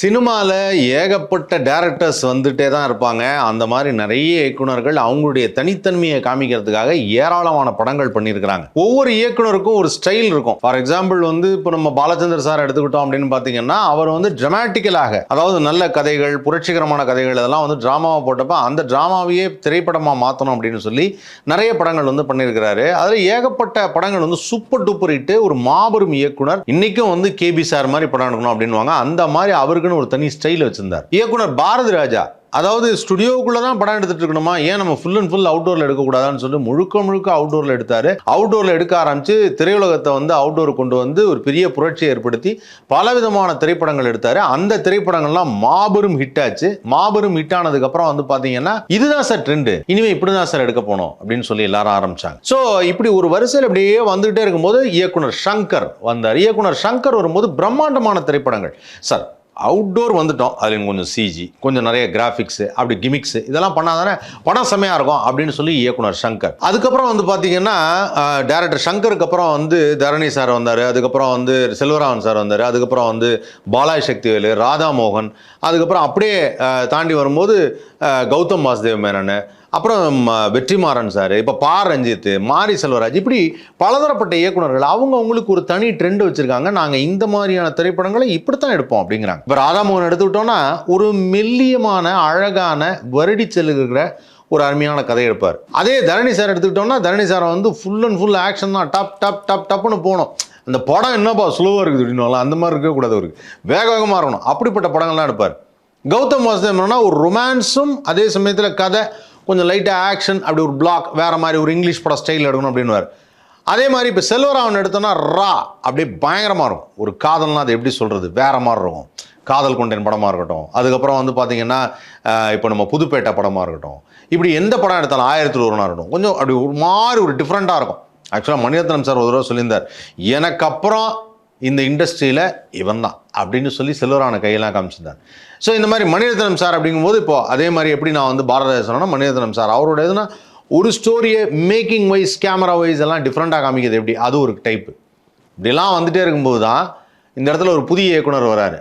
சினிமாவில் ஏகப்பட்ட டேரக்டர்ஸ் வந்துட்டே தான் இருப்பாங்க. அந்த மாதிரி நிறைய இயக்குனர்கள் அவங்களுடைய தனித்தன்மையை காமிக்கிறதுக்காக ஏராளமான படங்கள் பண்ணியிருக்கிறாங்க. ஒவ்வொரு இயக்குனருக்கும் ஒரு ஸ்டைல் இருக்கும். ஃபார் எக்ஸாம்பிள் வந்து இப்போ நம்ம பாலச்சந்தர் சார் எடுத்துக்கிட்டோம் அப்படின்னு பார்த்தீங்கன்னா அவர் வந்து ட்ரமாட்டிக்கலாக அதாவது நல்ல கதைகள் புரட்சிகரமான கதைகள் இதெல்லாம் வந்து ட்ராமாவை போட்டப்போ அந்த ட்ராமாவையே திரைப்படமாக மாற்றணும் அப்படின்னு சொல்லி நிறைய படங்கள் வந்து பண்ணியிருக்கிறாரு. அதில் ஏகப்பட்ட படங்கள் வந்து சூப்பர் டூப்பர் இட்டு ஒரு மாபெரும் இயக்குனர். இன்றைக்கும் வந்து கேபி சார் மாதிரி படம் எடுக்கணும் அப்படின்னுவாங்க. அந்த மாதிரி அவருக்குன்னு ஒரு தனி ஸ்டைல் வச்சிருந்தார். இயக்குனர் பாரதி ராஜா அதாவது ஸ்டுடியோக்குள்ளதான் படம் எடுத்துட்டு இருக்கணுமா? ஏன் நம்ம ஃபுல் அண்ட் ஃபுல் அவுட்டோர்ல எடுக்கக்கூடாதான்னு சொல்லி முழுக்க முழுக்க அவுட்டோரில் எடுத்தாரு. அவுட்டோரில் எடுக்க ஆரம்பிச்சு திரையுலகத்தை வந்து அவுட்டோர் கொண்டு வந்து ஒரு பெரிய புரட்சியை ஏற்படுத்தி பலவிதமான திரைப்படங்கள் எடுத்தாரு. அந்த திரைப்படங்கள்லாம் மாபெரும் ஹிட் ஆச்சு. மாபெரும் ஹிட் ஆனதுக்கு அப்புறம் வந்து பாத்தீங்கன்னா இதுதான் சார் ட்ரெண்டு இனிமே இப்படிதான் சார் எடுக்க போனோம் அப்படின்னு சொல்லி எல்லாரும் ஆரம்பிச்சாங்க. ஸோ இப்படி ஒரு வரிசையில் அப்படியே வந்துகிட்டே இருக்கும்போது இயக்குனர் சங்கர் வந்தார். இயக்குனர் சங்கர் வரும்போது பிரம்மாண்டமான திரைப்படங்கள். சார் அவுட்டோர் வந்துட்டோம். அதில் கொஞ்சம் சிஜி கொஞ்சம் நிறைய கிராஃபிக்ஸு அப்படி கிமிக்ஸ் இதெல்லாம் பண்ணாதானே படம் செம்மையாக இருக்கும் அப்படின்னு சொல்லி இயக்குனர் சங்கர். அதுக்கப்புறம் வந்து பார்த்தீங்கன்னா டேரக்டர் சங்கருக்கு அப்புறம் வந்து தரணி சார் வந்தார். அதுக்கப்புறம் வந்து செல்வராமன் சார் வந்தார். அதுக்கப்புறம் வந்து பாலாய் சக்திவேலு ராதா மோகன் அதுக்கப்புறம் அப்படியே தாண்டி வரும்போது கௌதம் வாசுதேவ் மேனன் அப்புறம் ம, வெற்றிமாறன் சார் இப்போ பா. ரஞ்சித் மாரி செல்வராஜ் இப்படி பலதரப்பட்ட இயக்குனர்கள் அவங்க அவங்களுக்கு ஒரு தனி ட்ரெண்ட் வச்சுருக்காங்க. நாங்கள் இந்த மாதிரியான திரைப்படங்களை இப்படித்தான் எடுப்போம் அப்படிங்கிறாங்க. இப்போ ராதாமோகன் எடுத்துக்கிட்டோன்னா ஒரு மெல்லியமான அழகான வருடி செல்லுகிற ஒரு அருமையான கதை எடுப்பார். அதே தரணி சார் எடுத்துக்கிட்டோம்னா தரணி சாரை வந்து ஃபுல் அண்ட் ஃபுல் ஆக்ஷன் தான் டப் டப் டப் டப்னு போகணும். அந்த படம் என்னப்பா ஸ்லோவாக இருக்குது அப்படின்னாலும் அந்த மாதிரி இருக்கக்கூடாது அவருக்கு. வேக வேகமாக இருக்கணும். அப்படிப்பட்ட படங்கள்லாம் எடுப்பார். கௌதம் வாசுதேவனா ஒரு ரொமான்ஸும் அதே சமயத்தில் கதை கொஞ்சம் லைட்டாக ஆக்ஷன் அப்படி ஒரு பிளாக் வேறு மாதிரி ஒரு இங்கிலீஷ் படம் ஸ்டைல் எடுக்கணும் அப்படின்னுவார். அதே மாதிரி இப்போ செல்வராமன் எடுத்தோன்னா ரா அப்படியே பயங்கரமாக இருக்கும். ஒரு காதல்னா அது எப்படி சொல்கிறது வேற மாதிரி இருக்கும். காதல் கொண்டேன் படமாக இருக்கட்டும். அதுக்கப்புறம் வந்து பார்த்தீங்கன்னா இப்போ நம்ம புதுப்பேட்டை படமாக இருக்கட்டும். இப்படி எந்த படம் எடுத்தாலும் ஆயிரத்தி ஒருனா இருக்கட்டும் கொஞ்சம் அப்படி ஒரு மாதிரி ஒரு டிஃப்ரெண்ட்டாக இருக்கும். ஆக்சுவலாக மணிரத்னம் சார் ஒரு தடவை சொல்லியிருந்தார் எனக்கு அப்புறம் இந்த இண்டஸ்ட்ரியில் இவன் தான் அப்படின்னு சொல்லி செல்வரான கையெல்லாம் காமிச்சிருந்தார். ஸோ இந்த மாதிரி மணிரத்னம் சார் அப்படிங்கும்போது இப்போ அதே மாதிரி எப்படி நான் வந்து பாரத சொன்னேன்னா மணிரத்னம் சார் அவரோட எதுனா ஒரு ஸ்டோரியை மேக்கிங் வைஸ் கேமரா வைஸ் எல்லாம் டிஃப்ரெண்ட்டாக காமிக்கிறது எப்படி? அது ஒரு டைப்பு இப்படிலாம் வந்துகிட்டே இருக்கும்போது தான் இந்த இடத்துல ஒரு புதிய இயக்குனர் வராரு.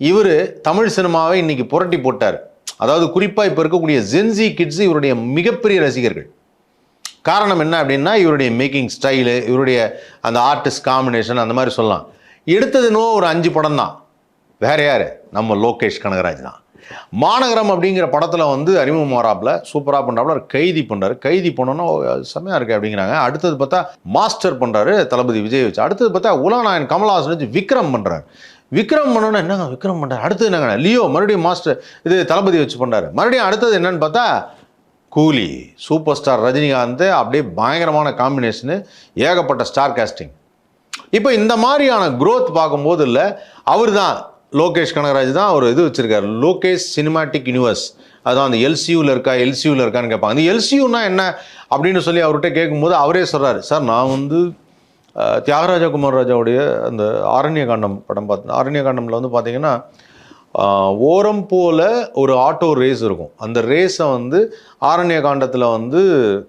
இவர் தமிழ் சினிமாவை இன்றைக்கி புரட்டி போட்டார். அதாவது குறிப்பாக இப்போ இருக்கக்கூடிய ஜென்சி கிட்ஸ் இவருடைய மிகப்பெரிய ரசிகர்கள். காரணம் என்ன அப்படின்னா இவருடைய மேக்கிங் ஸ்டைலு இவருடைய அந்த ஆர்டிஸ்ட் காம்பினேஷன் அந்த மாதிரி சொல்லலாம். எடுத்தது நோ ஒரு அஞ்சு படம் தான். வேறு யார்? நம்ம லோகேஷ் கனகராஜ் தான். மாநகரம் அப்படிங்கிற படத்தில் வந்து அறிமுகம் வராப்பில் சூப்பராக பண்ணுறாப்புல ஒரு கைதி பண்ணுறாரு கைதி பண்ணோன்னா செம்மையாக இருக்குது அப்படிங்கிறாங்க. அடுத்தது பார்த்தா மாஸ்டர் பண்ணுறாரு தளபதி விஜய் வச்சு. அடுத்தது பார்த்தா உலகநாயன் கமல்ஹாசன் வச்சு விக்ரம் பண்ணுறாரு விக்ரம் பண்ணோன்னா என்னங்க விக்ரம் பண்ணுறாரு அடுத்தது என்னங்க? லியோ மறுபடியும் மாஸ்டர் இது தளபதி வச்சு பண்ணுறாரு மறுபடியும் அடுத்தது என்னன்னு பார்த்தா கூலி சூப்பர் ஸ்டார் ரஜினிகாந்த் அப்படியே பயங்கரமான காம்பினேஷனு ஏகப்பட்ட ஸ்டார் காஸ்டிங் இப்போ இந்த மாதிரியான க்ரோத் பார்க்கும்போது இல்லை அவர் தான் லோகேஷ் கனகராஜ் தான் அவர் இது வச்சுருக்கார். லோகேஷ் சினிமாட்டிக் யூனிவர்ஸ் அதான் அந்த எல்சியூவில் இருக்கா எல்சியூவில் இருக்கான்னு கேட்பாங்க. அந்த எல்சியூனா என்ன அப்படின்னு சொல்லி அவர்கிட்ட கேட்கும்போது அவரே சொல்கிறார் சார் நான் வந்து தியாகராஜ குமார் ராஜாவுடைய அந்த ஆரண்ய காண்டம் படம் பார்த்து ஆரண்ய காண்டமில் வந்து பார்த்தீங்கன்னா ஓரம் போல் ஒரு ஆட்டோ ரேஸ் இருக்கும். அந்த ரேஸை வந்து ஆரண்ய காண்டத்தில் வந்து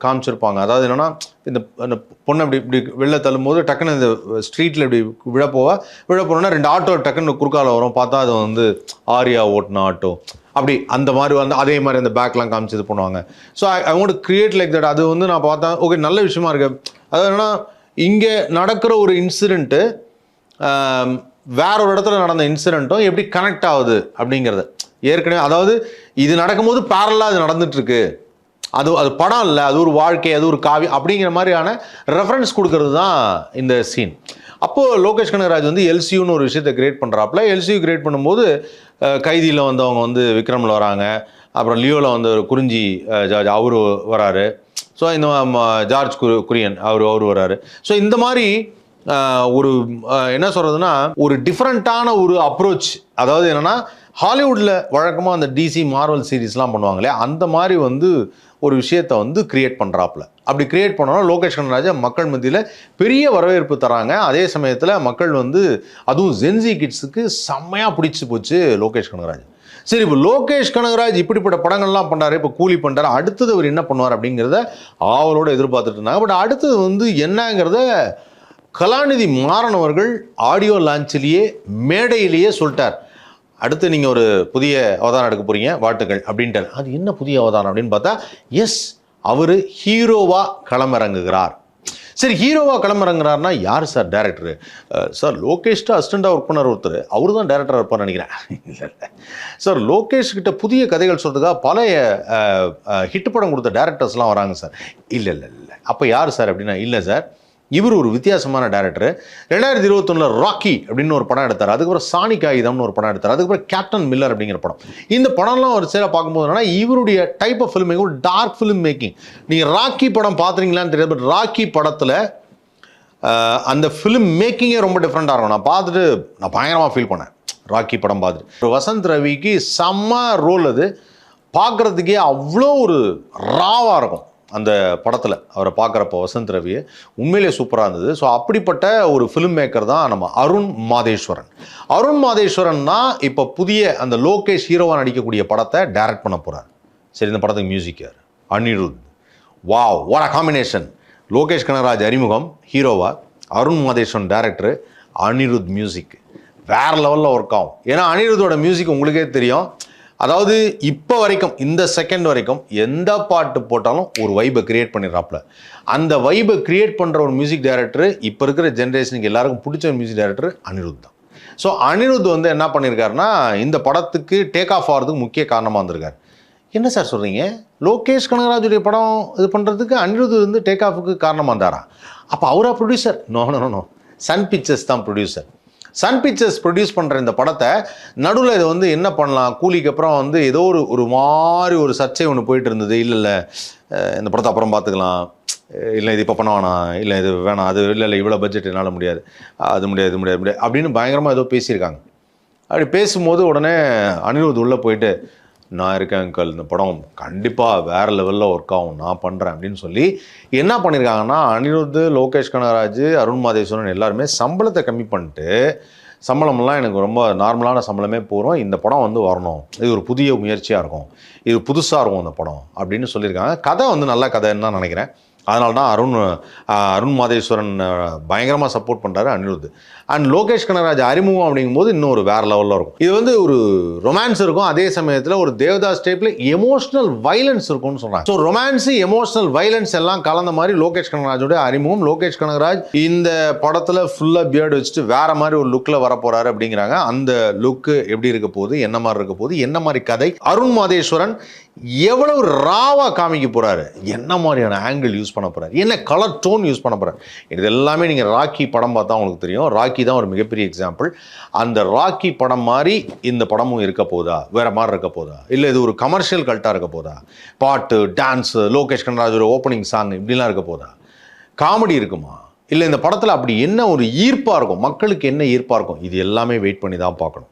காமிச்சிருப்பாங்க. அதாவது என்னென்னா இந்த அந்த பொண்ணை இப்படி இப்படி வெளில தள்ளும்போது டக்குன்னு இந்த ஸ்ட்ரீட்டில் இப்படி விழ போவா. விழ போனோன்னா ரெண்டு ஆட்டோ டக்குன்னு குறுக்கால வரும். பார்த்தா அது வந்து ஆரியா ஓட்டின ஆட்டோ. அப்படி அந்த மாதிரி வந்து அதே மாதிரி அந்த பேக்லாம் காமிச்சு இது பண்ணுவாங்க. So I want create like that அது வந்து நான் பார்த்தேன் ஓகே நல்ல விஷயமா இருக்கு. அது என்னன்னா இங்கே நடக்கிற ஒரு இன்சிடெண்ட்டு வேற ஒரு இடத்துல நடந்த இன்சிடென்ட்டும் எப்படி கனெக்ட் ஆகுது அப்படிங்கிறது. ஏற்கனவே அதாவது இது நடக்கும்போது பேரலாக அது நடந்துட்டுருக்கு. அது அது படம் இல்லை அது ஒரு வாழ்க்கை அது ஒரு காவி அப்படிங்கிற மாதிரியான ரெஃபரன்ஸ் கொடுக்கறது தான் இந்த சீன் அப்போது லோகேஷ் கனகராஜ் வந்து எல்சியூன்னு ஒரு விஷயத்தை கிரியேட் பண்ணுறாப்புல எல்சியூ கிரியேட் பண்ணும்போது கைதியில் வந்து அவங்க வந்து விக்ரமில் வராங்க. அப்புறம் லியோவில் வந்து ஒரு குறிஞ்சி ஜார்ஜ் அவரு வராரு. ஸோ இந்த ஜார்ஜ் குரு குரியன் அவர் அவர் வராரு. ஸோ இந்த மாதிரி ஒரு என்ன சொல்கிறதுனா ஒரு டிஃப்ரெண்ட்டான ஒரு அப்ரோச் அதாவது என்னென்னா ஹாலிவுட்டில் வழக்கமாக அந்த டிசி மார்வல் சீரிஸ்லாம் பண்ணுவாங்களே அந்த மாதிரி வந்து ஒரு விஷயத்தை வந்து கிரியேட் பண்ணுறாப்புல அப்படி கிரியேட் பண்ணோன்னா லோகேஷ் கனராஜா மக்கள் மத்தியில் பெரிய வரவேற்பு தராங்க. அதே சமயத்தில் மக்கள் வந்து அதுவும் ஜென்சி கிட்ஸுக்கு செம்மையாக பிடிச்சி போச்சு லோகேஷ் கனகராஜ். சரி இப்போ லோகேஷ் கனகராஜ் இப்படிப்பட்ட படங்கள்லாம் பண்ணார் இப்போ கூலி பண்ணுறாரு அடுத்தது அவர் என்ன பண்ணுவார் அப்படிங்கிறத ஆவலோடு எதிர்பார்த்துட்டு இருந்தாங்க. பட் அடுத்தது வந்து என்னங்கிறத கலாநிதி மாறன் அவர்கள் ஆடியோ லான்ச்சிலேயே மேடையிலேயே சொல்லிட்டார். அடுத்து நீங்கள் ஒரு புதிய அவதாரம் எடுக்க போகிறீங்க வாழ்த்துக்கள் அப்படின்ட்டு அது என்ன புதிய அவதாரம் அப்படின்னு பார்த்தா எஸ் அவர் ஹீரோவாக களமிறங்குகிறார். சரி ஹீரோவாக களமிறங்குறாருனா யார் சார் டேரக்டர் சார் லோகேஷ்டா அசிஸ்டண்டாக ஒர்க் பண்ணார் ஒருத்தர். அவர் தான் டேரக்டராக இருப்பார்னு நினைக்கிறேன். இல்லை இல்லை. சார் லோகேஷ் கிட்ட புதிய கதைகள் சொல்கிறதுக்காக பழைய ஹிட் படம் கொடுத்த டேரக்டர்ஸ்லாம் வராங்க சார். இல்லை இல்லை இல்லை. அப்போ யார் சார் அப்படின்னா இல்லை சார். இவர் ஒரு வித்தியாசமான டேரக்டர் ரெண்டாயிரத்தி இருபத்தொன்னில் ராக்கி அப்படின்னு ஒரு படம் எடுத்தார். அதுக்கப்புறம் சாணி காகிதம்னு ஒரு படம் எடுத்தார். அதுக்கப்புறம் கேப்டன் மில்லர் அப்படிங்கிற படம். இந்த படம்லாம் ஒரு சேர பார்க்கும்போது என்னன்னா இவருடைய டைப் ஆஃப் ஃபிலிம் மேக்கிங் ஒரு டார்க் ஃபிலிம் மேக்கிங் நீங்கள் ராக்கி படம் பார்த்துறீங்களான்னு தெரியாது பட் ராக்கி படத்தில் அந்த ஃபிலிம் மேக்கிங்கே ரொம்ப டிஃப்ரெண்ட்டாக இருக்கும். நான் பார்த்துட்டு நான் பயங்கரமாக ஃபீல் பண்ணேன். ராக்கி படம் பார்த்துட்டு. வசந்த் ரவிக்கு செம்ம ரோல் அது. பார்க்குறதுக்கே அவ்வளோ ஒரு ராவாக இருக்கும். அந்த படத்தில் அவரை பார்க்குறப்ப வசந்த் ரவியை உண்மையிலே சூப்பராக இருந்தது. ஸோ அப்படிப்பட்ட ஒரு ஃபிலிம் மேக்கர் தான் நம்ம அருண் மாதேஸ்வரன். அருண் மாதேஸ்வரன்னா இப்போ புதிய அந்த லோகேஷ் ஹீரோவாக நடிக்கக்கூடிய படத்தை டைரக்ட் பண்ண போகிறார் சரி இந்த படத்துக்கு மியூசிக் யார்? Anirudh. Wow what a combination Lokesh Kanagaraj அறிமுகம் ஹீரோவா. அருண் மாதேஸ்வரன் டேரக்டர் அனிருத் மியூசிக் வேற லெவலில் ஒர்க் ஆகும். ஏன்னா அனிருத்தோட மியூசிக் உங்களுக்கே தெரியும். அதாவது இப்போ வரைக்கும் இந்த செகண்ட் வரைக்கும் எந்த பாட்டு போட்டாலும் ஒரு வைபை கிரியேட் பண்ணிடுறாப்புல. அந்த வைபை கிரியேட் பண்ணுற ஒரு மியூசிக் டைரக்டர் இப்போ இருக்கிற ஜென்ரேஷனுக்கு எல்லாருக்கும் பிடிச்ச ஒரு மியூசிக் டைரக்டர் அனிருத் தான். ஸோ அனிருத் வந்து என்ன பண்ணியிருக்காருன்னா இந்த படத்துக்கு டேக் ஆஃப் ஆகிறதுக்கு முக்கிய காரணமாக வந்திருக்காரு. என்ன சார் சொல்கிறீங்க லோகேஷ் கனகராஜுடைய படம் இது பண்ணுறதுக்கு அனிருத் வந்து டேக் ஆஃபுக்கு காரணமாக இருந்தாரா? அப்போ அவரா producer no no no Sun Pictures தான் ப்ரொடியூசர் சன் பிக்சர்ஸ் ப்ரொடியூஸ் பண்ணுற இந்த படத்தை நடுவில் இதை வந்து என்ன பண்ணலாம்? கூலிக்கு அப்புறம் வந்து ஏதோ ஒரு ஒரு மாதிரி ஒரு சர்ச்சை ஒன்று போயிட்டு இருந்தது. இல்லை இல்லை இந்த படத்தை அப்புறம் பார்த்துக்கலாம். இல்லை இது இப்போ பண்ண வேணாம் இல்லை இது வேணாம். அது இல்லை இல்லை இவ்வளோ பட்ஜெட் என்னால் முடியாது. அது முடியாது இது முடியாது முடியாது அப்படின்னு பயங்கரமாக ஏதோ பேசியிருக்காங்க. அப்படி பேசும்போது உடனே அனிருத் உள்ளே போயிட்டு நான் இருக்கேன் அங்கிள் இந்த படம் கண்டிப்பாக வேறு லெவலில் ஒர்க் ஆகும். நான் பண்ணுறேன் அப்படின்னு சொல்லி என்ன பண்ணியிருக்காங்கன்னா அனிருத் லோகேஷ் கனகராஜ் அருண் மாதேஸ்வரன் எல்லாருமே சம்பளத்தை கம்மி பண்ணிட்டு சம்பளம்லாம் எனக்கு ரொம்ப நார்மலான சம்பளமே போகிறோம் இந்த படம் வந்து வரணும். இது ஒரு புதிய முயற்சியாக இருக்கும். இது புதுசாக இருக்கும் இந்த படம் அப்படின்னு சொல்லியிருக்காங்க. கதை வந்து நல்ல கதைன்னு தான் நினைக்கிறேன். அதனால தான் அருண் அருண் மாதேஸ்வரன் பயங்கரமாக சப்போர்ட் பண்ணுறாரு அனிருத். அண்ட் லோகேஷ் கனராஜ் அறிமுகம் அப்படிங்கும்போது இன்னும் ஒரு வேற லெவலில் இருக்கும். இது வந்து ஒரு ரொமான்ஸ் இருக்கும். அதே சமயத்தில் ஒரு தேவதாஸ் டைப்பில் எமோஷனல் வைலன்ஸ் இருக்கும்னு சொல்கிறாங்க ஸோ ரொமான்ஸ் எமோஷனல் வைலன்ஸ் எல்லாம் கலந்த மாதிரி லோகேஷ் கனகராஜோட அறிமுகம் லோகேஷ் கனகராஜ் இந்த படத்தில் ஃபுல்லாக பியர்டு வச்சுட்டு வேற மாதிரி ஒரு லுக்கில் வரப்போறாரு அப்படிங்கிறாங்க. அந்த லுக்கு எப்படி இருக்க போகுது? என்ன மாதிரி இருக்க போகுது? என்ன மாதிரி கதை? அருண் மாதேஸ்வரன் எவ்வளவு ராவா காமிக்க போறாரு? என்ன மாதிரியான ஆங்கிள் யூஸ் பண்ண போறாரு? என்ன கலர் டோன் யூஸ் பண்ண போறாரு? இது எல்லாமே நீங்க ராக்கி படம் பார்த்தா உங்களுக்கு தெரியும். ராக்கி தான் ஒரு மிகப்பெரிய எக்ஸாம்பிள் அந்த ராக்கி படம் மாதிரி இந்த படமும் இருக்க போதா? வேற மாதிரி இருக்க போதா? இல்லை இது ஒரு கமர்ஷியல் கல்ட்டா இருக்க போதா? பாட்டு டான்ஸ் லோகேஷ் கனராஜோட ஓப்பனிங் சாங் இப்படிலாம் இருக்க போதா? காமெடி இருக்குமா? இல்லை இந்த படத்தில் அப்படி என்ன ஒரு ஈர்ப்பாக இருக்கும்? மக்களுக்கு என்ன ஈர்ப்பாக இருக்கும்? இது எல்லாமே வெயிட் பண்ணி தான் பார்க்கணும்.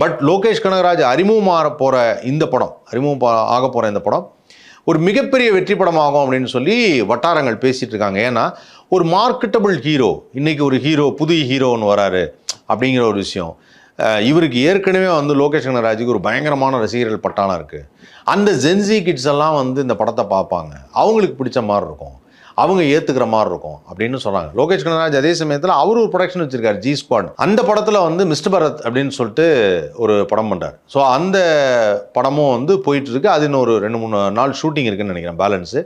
பட் லோகேஷ் கனகராஜ் அறிமுகமாக போகிற இந்த படம் அறிமுகம் ஆக போகிற இந்த படம் ஒரு மிகப்பெரிய வெற்றி படமாகும் அப்படின்னு சொல்லி வட்டாரங்கள் பேசிகிட்டு இருக்காங்க. ஏன்னா ஒரு மார்க்கெட்டபிள் ஹீரோ இன்றைக்கி ஒரு ஹீரோ புது ஹீரோன்னு வராரு அப்படிங்கிற ஒரு விஷயம். இவருக்கு ஏற்கனவே வந்து லோகேஷ் கனகராஜுக்கு ஒரு பயங்கரமான ரசிகர்கள் பட்டாளம் இருக்குது அந்த ஜென்சி கிட்ஸ் எல்லாம் வந்து இந்த படத்தை பார்ப்பாங்க. அவங்களுக்கு பிடிச்ச மாதிரி இருக்கும். அவங்க ஏற்றுக்கிற மாதிரி இருக்கும் அப்படின்னு சொல்கிறாங்க லோகேஷ் கனகராஜ் அதே சமயத்தில் அவர் ஒரு ப்ரொடக்ஷன் வச்சிருக்காரு ஜி ஸ்குவாட் அந்த படத்தில் வந்து மிஸ்டர் பரத் அப்படின்னு சொல்லிட்டு ஒரு படம் பண்ணுறாரு ஸோ அந்த படமும் வந்து போயிட்டு இருக்கு. அது இன்னும் ஒரு ரெண்டு மூணு நாள் ஷூட்டிங் இருக்குன்னு நினைக்கிறேன் பேலன்ஸு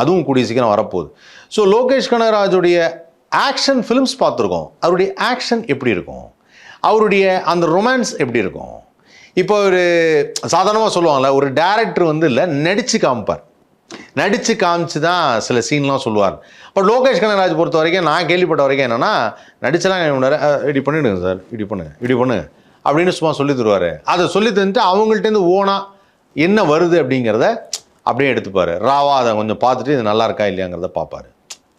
அதுவும் கூடிய சீக்கிரம் வரப்போகுது. ஸோ லோகேஷ் கனகராஜுடைய ஆக்ஷன் ஃபிலிம்ஸ் பார்த்துருக்கோம். அவருடைய ஆக்ஷன் எப்படி இருக்கும்? அவருடைய அந்த ரொமான்ஸ் எப்படி இருக்கும்? இப்போ ஒரு சாதாரணமாக சொல்லுவாங்கள்ல ஒரு டேரக்டர் வந்து இல்லை நடிச்சு காமிப்பார். நடித்து காமிச்சு தான் சில சீன்லாம் சொல்லுவார். பட் லோகேஷ் கனகராஜ் பொறுத்த வரைக்கும் நான் கேள்விப்பட்ட வரைக்கும் என்னென்னா நடிச்செல்லாம் என்ன இடி இப்படி பண்ணிடுங்க சார் இப்படி பண்ணுங்க இப்படி பண்ணுங்க அப்படின்னு சும்மா சொல்லி தருவார். அதை சொல்லி தந்துட்டு அவங்கள்ட்டேருந்து ஓனா என்ன வருது அப்படிங்கிறத அப்படியே எடுத்துப்பார். ராவா அதை கொஞ்சம் பார்த்துட்டு இது நல்லா இருக்கா இல்லையாங்கிறத பார்ப்பார்.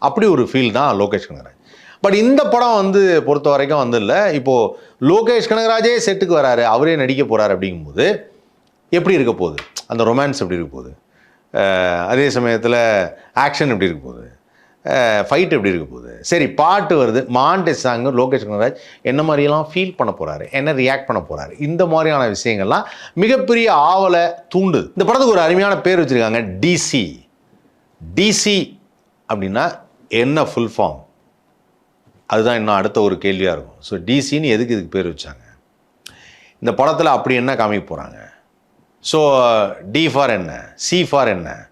அப்படி ஒரு ஃபீல் தான் லோகேஷ் கனகராஜ். பட் இந்த படம் வந்து பொறுத்த வரைக்கும் வந்து இல்லை. இப்போது லோகேஷ் கனகராஜே செட்டுக்கு வராரு அவரே நடிக்க போகிறாரு அப்படிங்கும்போது எப்படி இருக்க போகுது? அந்த ரொமான்ஸ் எப்படி இருக்க போகுது? அதே சமயத்தில் ஆக்ஷன் எப்படி இருக்க போகுது? ஃபைட் எப்படி இருக்க போகுது? சரி பாட்டு வருது. மாண்டேஸ் சாங்கு லோகேஷ் கனராஜ் என்ன மாதிரியெல்லாம் ஃபீல் பண்ண போகிறாரு என்ன ரியாக்ட் பண்ண போகிறாரு இந்த மாதிரியான விஷயங்கள்லாம் மிகப்பெரிய ஆவலை தூண்டுது. இந்த படத்துக்கு ஒரு அருமையான பேர் வச்சுருக்காங்க டிசி டிசி அப்படின்னா என்ன ஃபுல் ஃபார்ம் அதுதான் இன்னும் அடுத்த ஒரு கேள்வியாக இருக்கும். ஸோ டிசின்னு எதுக்கு இதுக்கு பேர் வச்சாங்க? இந்த படத்தில் அப்படி என்ன காமிக்க போகிறாங்க ஸோ டி ஃபார் என்ன சி ஃபார் என்ன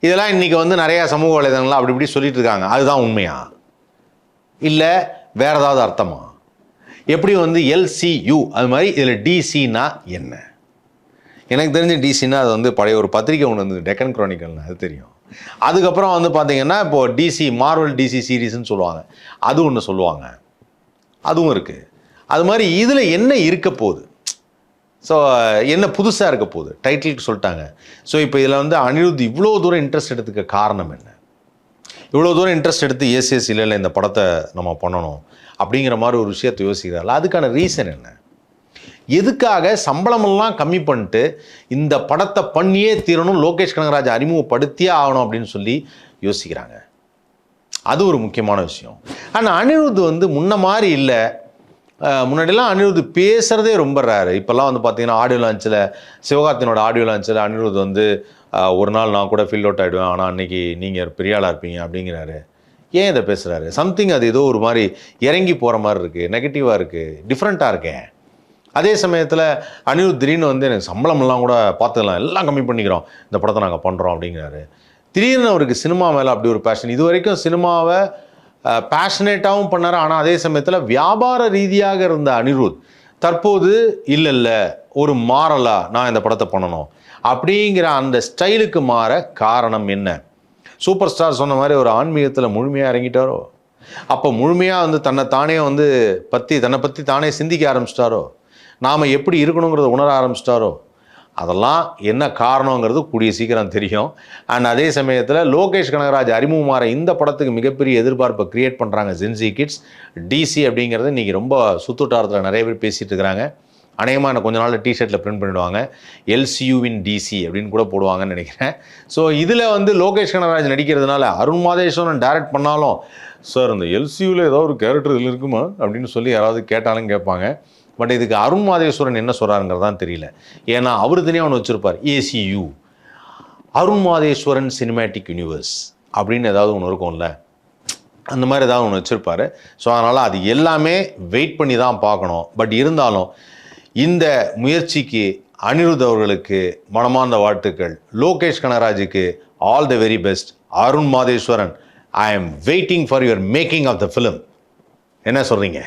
இதெல்லாம் இன்றைக்கி வந்து நிறையா சமூக வலைதளங்கள்லாம் அப்படி இப்படி சொல்லிட்டு இருக்காங்க. அதுதான் உண்மையா? இல்லை வேறு ஏதாவது அர்த்தமா? எப்படி வந்து எல்சியு அது மாதிரி இதில் டிசினா என்ன? எனக்கு தெரிஞ்ச டிசினா அது வந்து பழைய ஒரு பத்திரிக்கை ஒன்று வந்து டெக்கன் குரானிக்கல்னு அது தெரியும். அதுக்கப்புறம் வந்து பார்த்தீங்கன்னா இப்போது டிசி மார்வல் டிசி சீரீஸ்னு சொல்லுவாங்க. அது ஒன்று சொல்லுவாங்க. அதுவும் இருக்குது அது மாதிரி இதில் என்ன இருக்க போகுது? ஸோ என்ன புதுசாக இருக்க போகுது? டைட்டிலுக்கு சொல்லிட்டாங்க. ஸோ இப்போ இதில் வந்து அனிருத் இவ்வளோ தூரம் இன்ட்ரெஸ்ட் எடுத்துக்க காரணம் என்ன? இவ்வளோ தூரம் இன்ட்ரெஸ்ட் எடுத்து ஏசிஎஸ் இல்லை இந்த படத்தை நம்ம பண்ணணும் அப்படிங்கிற மாதிரி ஒரு விஷயத்தை யோசிக்கிறாள். அதுக்கான ரீசன் என்ன? எதுக்காக சம்பளமெல்லாம் கம்மி பண்ணிட்டு இந்த படத்தை பண்ணியே தீரணும் லோகேஷ் கனகராஜ் அறிமுகப்படுத்தியே ஆகணும் அப்படின்னு சொல்லி யோசிக்கிறாங்க. அது ஒரு முக்கியமான விஷயம். ஆனால் அனிருத் வந்து முன்ன மாதிரி இல்லை. முன்னாடிலாம் அனிருத் பேசுகிறதே ரொம்ப ரேரு இப்போல்லாம் வந்து பார்த்தீங்கன்னா ஆடியோ லான்ச்சில் சிவகார்த்தினோட ஆடியோ லான்ச்சில் அனிருத் வந்து ஒரு நாள் நான் கூட ஃபீல் அவுட் ஆகிடுவேன் ஆனால் அன்றைக்கி நீங்கள் பெரிய ஆளாக இருப்பீங்க அப்படிங்கிறாரு. ஏன் இதை பேசுகிறாரு சம்திங் அது ஏதோ ஒரு மாதிரி இறங்கி போகிற மாதிரி இருக்குது நெகட்டிவாக இருக்குது டிஃப்ரெண்ட்டாக இருக்கேன் அதே சமயத்தில் அனிருத் திடீர்னு வந்து எனக்கு சம்பளமெல்லாம் கூட பார்த்துக்கலாம். எல்லாம் கம்மி பண்ணிக்கிறோம். இந்த படத்தை நாங்கள் பண்ணுறோம் அப்படிங்கிறாரு. திடீர்னு அவருக்கு சினிமா மேலே அப்படி ஒரு பேஷன் இது வரைக்கும் சினிமாவை பேஷனேட்டாகவும் பண்ணார். ஆனால் அதே சமயத்தில் வியாபார ரீதியாக இருந்த அனிருத் தற்போது இல்லை இல்லை ஒரு மாறலா நான் இந்த படத்தை பண்ணணும். அப்படிங்கிற அந்த ஸ்டைலுக்கு மாற காரணம் என்ன? சூப்பர் ஸ்டார் சொன்ன மாதிரி ஒரு ஆன்மீகத்தில் முழுமையாக இறங்கிட்டாரோ? அப்போ முழுமையாக வந்து தன்னை தானே வந்து பற்றி தன்னை பற்றி தானே சிந்திக்க ஆரம்பிச்சிட்டாரோ? நாம் எப்படி இருக்கணுங்கிறத உணர ஆரம்பிச்சிட்டாரோ? அதெல்லாம் என்ன காரணங்கிறது கூடிய சீக்கிரம் தெரியும். அண்ட் அதே சமயத்தில் லோகேஷ் கனகராஜ் அறிமுகமாற இந்த படத்துக்கு மிகப்பெரிய எதிர்பார்ப்பை க்ரியேட் பண்ணுறாங்க ஜென்சி கிட்ஸ் டிசி அப்படிங்கிறது இன்றைக்கி ரொம்ப சுத்துட்டாரத்தில் நிறைய பேர் பேசிகிட்டு இருக்கிறாங்க. அநேகமாக எனக்கு கொஞ்ச நாள் டிஷர்ட்டில் பிரிண்ட் பண்ணிடுவாங்க. எல்சியூவின் டிசி அப்படின்னு கூட போடுவாங்கன்னு நினைக்கிறேன். ஸோ இதில் வந்து லோகேஷ் கனகராஜ் நடிக்கிறதுனால அருண் மாதேஸ்வரன் டைரக்ட் பண்ணாலும் சார் இந்த எல்சியூவில் ஏதோ ஒரு கேரக்டர் இதில் இருக்குமா? அப்படின்னு சொல்லி யாராவது கேட்டாலும் கேட்பாங்க. பட் இதுக்கு அருண் மாதேஸ்வரன் என்ன சொல்கிறாருங்கிறது தான் தெரியல. ஏன்னா அவர் தனியாக ஒன்று வச்சுருப்பார். ACU Arun Matheswaran cinematic universe அப்படின்னு ஏதாவது ஒன்று இருக்கும்ல. அந்த மாதிரி ஏதாவது ஒன்று வச்சுருப்பாரு. ஸோ அதனால் அது எல்லாமே வெயிட் பண்ணி தான் பார்க்கணும். பட் இருந்தாலும் இந்த முயற்சிக்கு அனிருத் அவர்களுக்கு மனமார்ந்த வாழ்த்துக்கள். Lokesh கனராஜுக்கு all the very best Arun Matheswaran I am waiting for your making of the film என்ன சொல்கிறீங்க